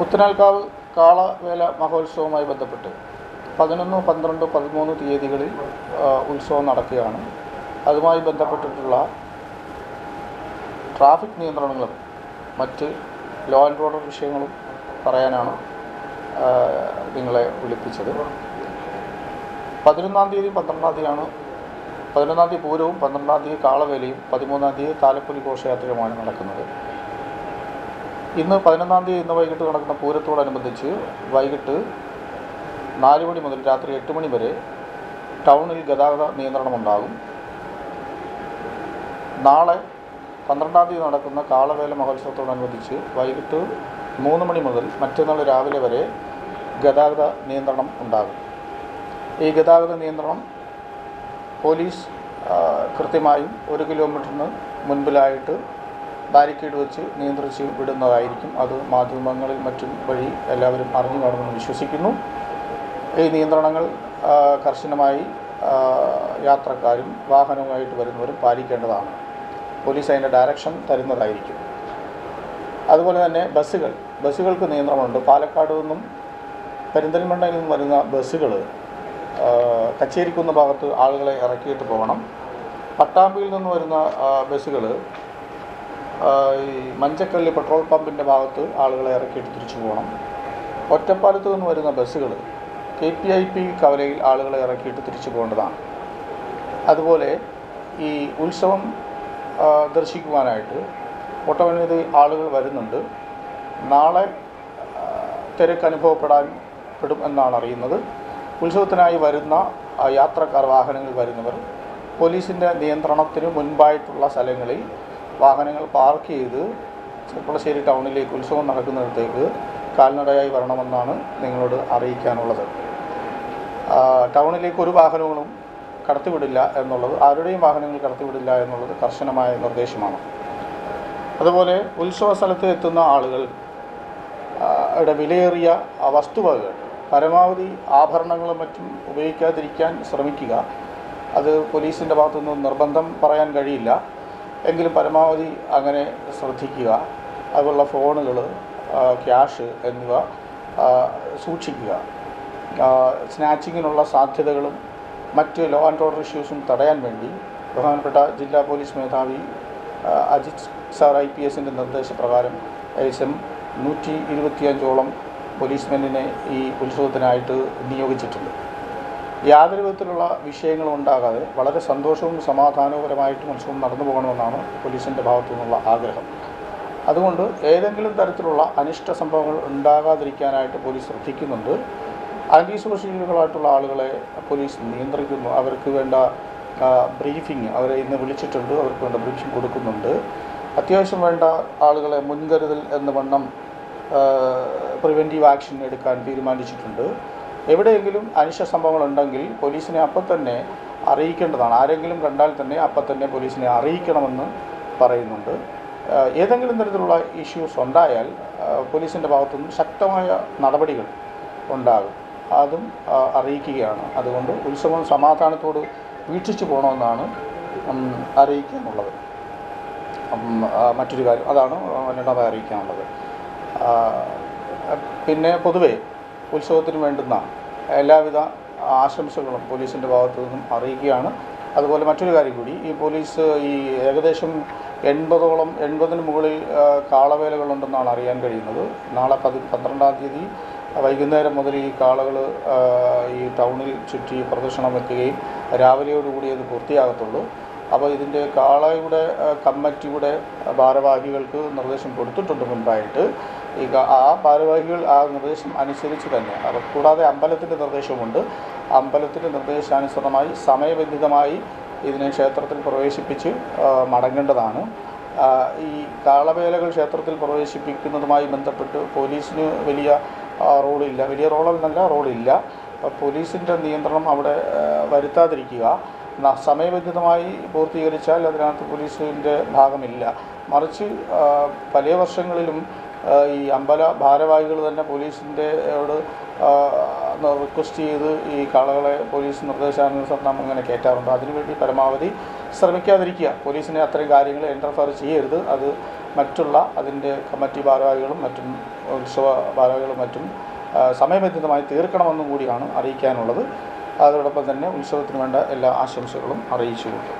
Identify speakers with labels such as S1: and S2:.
S1: പുത്തനാൽക്കാവ് കാളവേല മഹോത്സവവുമായി ബന്ധപ്പെട്ട് പതിനൊന്ന് പന്ത്രണ്ട് പതിമൂന്ന് തീയതികളിൽ ഉത്സവം നടക്കുകയാണ്. അതുമായി ബന്ധപ്പെട്ടിട്ടുള്ള ട്രാഫിക് നിയന്ത്രണങ്ങളും മറ്റ് ലോ ആൻഡ് ഓർഡർ വിഷയങ്ങളും പറയാനാണ് നിങ്ങളെ വിളിപ്പിച്ചത്. പതിനൊന്നാം തീയതി പന്ത്രണ്ടാം തീയതിയാണ്. പതിനൊന്നാം തീയതി പൂരവും പന്ത്രണ്ടാം തീയതി കാളവേലയും പതിമൂന്നാം തീയതി താലപ്പൊലി ഘോഷയാത്രയുമാണ് നടക്കുന്നത്. ഇന്ന് പതിനൊന്നാം തീയതി ഇന്ന് വൈകിട്ട് നടക്കുന്ന പൂരത്തോടനുബന്ധിച്ച് വൈകിട്ട് നാല് മണി മുതൽ രാത്രി എട്ട് മണി വരെ ടൗണിൽ ഗതാഗത നിയന്ത്രണമുണ്ടാകും. നാളെ പന്ത്രണ്ടാം തീയതി നടക്കുന്ന കാളവേല മഹോത്സവത്തോടനുബന്ധിച്ച് വൈകിട്ട് മൂന്ന് മണി മുതൽ മറ്റന്നാൾ രാവിലെ വരെ ഗതാഗത നിയന്ത്രണം ഉണ്ടാകും. ഈ ഗതാഗത നിയന്ത്രണം പോലീസ് കൃത്യമായും ഒരു കിലോമീറ്ററിന് മുൻപിലായിട്ട് ബാരിക്കേഡ് വെച്ച് നിയന്ത്രിച്ച് വിടുന്നതായിരിക്കും. അത് മാധ്യമങ്ങളിൽ മറ്റും വഴി എല്ലാവരും അറിഞ്ഞു കാണുമെന്ന് വിശ്വസിക്കുന്നു. ഈ നിയന്ത്രണങ്ങൾ കർശനമായി യാത്രക്കാരും വാഹനവുമായിട്ട് വരുന്നവരും പാലിക്കേണ്ടതാണ്. പോലീസ് അതിന്റെ ഡയറക്ഷൻ തരുന്നതായിരിക്കും. അതുപോലെ തന്നെ ബസ്സുകൾ. ബസ്സുകൾക്ക് നിയന്ത്രണമുണ്ട്. പാലക്കാട് നിന്നും പെരിന്തൽമണ്ണയിൽ നിന്നും വരുന്ന ബസ്സുകൾ കച്ചേരിക്കുന്ന ഭാഗത്ത് ആളുകളെ ഇറക്കിയിട്ട് പോകണം. പട്ടാമ്പിയിൽ നിന്ന് വരുന്ന ബസ്സുകൾ ഈ മഞ്ചക്കല്ല് പെട്രോൾ പമ്പിന്റെ ഭാഗത്ത് ആളുകളെ ഇറക്കിയിട്ട് തിരിച്ചു പോകണം. ഒറ്റപ്പാലത്ത് നിന്ന് വരുന്ന ബസ്സുകൾ കെ പി ഐ പി കവലയിൽ ആളുകളെ ഇറക്കിയിട്ട് തിരിച്ചു പോകേണ്ടതാണ്. അതുപോലെ ഈ ഉത്സവം ദർശിക്കുവാനായിട്ട് ഒട്ടനവധി ആളുകൾ വരുന്നുണ്ട്. നാളെ തിരക്ക് അനുഭവപ്പെടാൻ പെടും എന്നാണ് അറിയുന്നത്. ഉത്സവത്തിനായി വരുന്ന യാത്രക്കാർ വാഹനങ്ങളിൽ വരുന്നവർ പോലീസിന്റെ നിയന്ത്രണത്തിന് മുൻപായിട്ടുള്ള സ്ഥലങ്ങളിൽ വാഹനങ്ങൾ പാർക്ക് ചെയ്ത് ചെർപ്പളശ്ശേരി ടൗണിലേക്ക് ഉത്സവം നടക്കുന്നിടത്തേക്ക് കാൽനടയായി വരണമെന്നാണ് നിങ്ങളോട് അറിയിക്കാനുള്ളത്. ടൗണിലേക്ക് ഒരു വാഹനങ്ങളും കടത്തിവിടില്ല എന്നുള്ളത് ആരുടെയും വാഹനങ്ങൾ കടത്തിവിടില്ല എന്നുള്ളത് കർശനമായ നിർദ്ദേശമാണ്. അതുപോലെ ഉത്സവ സ്ഥലത്ത് എത്തുന്ന ആളുകൾ ഇവിടെ വിലയേറിയ വസ്തുവകകൾ പരമാവധി ആഭരണങ്ങളും മറ്റും ഉപയോഗിക്കാതിരിക്കാൻ ശ്രമിക്കുക. അത് പോലീസിന്റെ ഭാഗത്തുനിന്ന് നിർബന്ധം പറയാൻ കഴിയില്ല. എങ്കിലും പരമാവധി അങ്ങനെ ശ്രദ്ധിക്കുക. അതുപോലുള്ള ഫോണുകൾ ക്യാഷ് എന്നിവ സൂക്ഷിക്കുക. സ്നാച്ചിങ്ങിനുള്ള സാധ്യതകളും മറ്റ് ലോ ആൻഡ് ഓർഡർ ഇഷ്യൂസും തടയാൻ വേണ്ടി ബഹുമാനപ്പെട്ട ജില്ലാ പോലീസ് മേധാവി അജിത് സാർ ഐ പി എസിന്റെ നിർദ്ദേശപ്രകാരം ഏകദേശം നൂറ്റി ഇരുപത്തിയഞ്ചോളം പോലീസ്മെന്റിനെ ഈ ഉത്സവത്തിനായിട്ട് നിയോഗിച്ചിട്ടുണ്ട്. യാതൊരു വിധത്തിലുള്ള വിഷയങ്ങളും ഉണ്ടാകാതെ വളരെ സന്തോഷവും സമാധാനപരമായിട്ട് ഉത്സവം നടന്നു പോകണമെന്നാണ് പോലീസിന്റെ ഭാഗത്തു നിന്നുള്ള ആഗ്രഹം. അതുകൊണ്ട് ഏതെങ്കിലും തരത്തിലുള്ള അനിഷ്ട സംഭവങ്ങൾ ഉണ്ടാകാതിരിക്കാനായിട്ട് പോലീസ് ശ്രദ്ധിക്കുന്നുണ്ട്. ആന്റി സോഷ്യലുകളായിട്ടുള്ള ആളുകളെ പോലീസ് നിയന്ത്രിക്കുന്നു. അവർക്ക് വേണ്ട ബ്രീഫിംഗ് അവരെ ഇന്ന് വിളിച്ചിട്ടുണ്ട്. അവർക്ക് വേണ്ട ബ്രീഫിംഗ് കൊടുക്കുന്നുണ്ട്. അത്യാവശ്യം വേണ്ട ആളുകളെ മുൻകരുതൽ എന്ന വണ്ണം പ്രിവെന്റീവ് ആക്ഷൻ എടുക്കാൻ തീരുമാനിച്ചിട്ടുണ്ട്. എവിടെയെങ്കിലും അനിഷ്ട സംഭവങ്ങൾ ഉണ്ടെങ്കിൽ പോലീസിനെ അപ്പം തന്നെ അറിയിക്കേണ്ടതാണ്. ആരെങ്കിലും കണ്ടാൽ തന്നെ അപ്പം തന്നെ പോലീസിനെ അറിയിക്കണമെന്ന് പറയുന്നുണ്ട്. ഏതെങ്കിലും തരത്തിലുള്ള ഇഷ്യൂസ് ഉണ്ടായാൽ പോലീസിന്റെ ഭാഗത്തുനിന്ന് ശക്തമായ നടപടികൾ ഉണ്ടാകും. അതും അറിയിക്കുകയാണ്. അതുകൊണ്ട് ഉത്സവം സമാധാനത്തോട് വീക്ഷിച്ചു പോകണമെന്നാണ് അറിയിക്കാനുള്ളത്. മറ്റൊരു കാര്യം അതാണ് രണ്ടാമത് അറിയിക്കാനുള്ളത്. പിന്നെ പൊതുവേ ഉത്സവത്തിന് വേണ്ടുന്ന എല്ലാവിധ ആശംസകളും പോലീസിന്റെ ഭാഗത്തു നിന്നും അറിയിക്കുകയാണ്. അതുപോലെ മറ്റൊരു കാര്യം കൂടി ഈ പോലീസ് ഈ ഏകദേശം എൺപതോളം എൺപതിന് മുകളിൽ കാളവേലകളുണ്ടെന്നാണ് അറിയാൻ കഴിയുന്നത്. നാളെ പതി പന്ത്രണ്ടാം തീയതി വൈകുന്നേരം മുതൽ ഈ കാളകൾ ഈ ടൗണിൽ ചുറ്റി പ്രദർശനം വയ്ക്കുകയും രാവിലെയോടുകൂടി അത് പൂർത്തിയാകത്തുള്ളൂ. അപ്പോൾ ഇതിന്റെ കാളയുടെ കമ്മിറ്റിയുടെ ഭാരവാഹികൾക്ക് നിർദ്ദേശം കൊടുത്തിട്ടുണ്ട് മുൻപായിട്ട്. ഈ ആ ഭാരവാഹികൾ ആ നിർദ്ദേശം അനുസരിച്ച് തന്നെ. അവർ കൂടാതെ അമ്പലത്തിന്റെ നിർദ്ദേശമുണ്ട് അമ്പലത്തിന്റെ നിർദ്ദേശാനുസൃതമായി സമയബന്ധിതമായി ഇതിനെ ക്ഷേത്രത്തിൽ പ്രവേശിപ്പിച്ച് മടങ്ങേണ്ടതാണ്. ഈ കാളവേലകൾ ക്ഷേത്രത്തിൽ പ്രവേശിപ്പിക്കുന്നതുമായി ബന്ധപ്പെട്ട് പോലീസിന് വലിയ റോളില്ല. വലിയ റോളെന്നല്ല റോളില്ല. പോലീസിന്റെ നിയന്ത്രണം അവിടെ വരുത്താതിരിക്കുക. സമയബന്ധിതമായി പൂർത്തീകരിച്ചാൽ അതിനകത്ത് പോലീസിന്റെ ഭാഗമില്ല. മറിച്ച് പല വർഷങ്ങളിലും ഈ അമ്പല ഭാരവാഹികൾ തന്നെ പോലീസിന്റെ യോട് റിക്വസ്റ്റ് ചെയ്ത് ഈ കാളകളെ പോലീസ് നിർദ്ദേശാനുസരണം അങ്ങനെ കയറ്റാറുണ്ട് അതിനുവേണ്ടി പരമാവധി ശ്രമിക്കാതിരിക്കുക. പോലീസിനെ അത്തരം കാര്യങ്ങൾ എന്റർഫയർ ചെയ്യരുത്. അത് മറ്റുള്ള അതിന്റെ കമ്മിറ്റി ഭാരവാഹികളും മറ്റും ഉത്സവ ഭാരവാഹികളും മറ്റും സമയബന്ധിതമായി തീർക്കണമെന്നും കൂടിയാണ് അറിയിക്കാനുള്ളത്. അതോടൊപ്പം തന്നെ ഉത്സവത്തിന് വേണ്ട എല്ലാ ആശംസകളും അറിയിച്ചുകൊണ്ട്.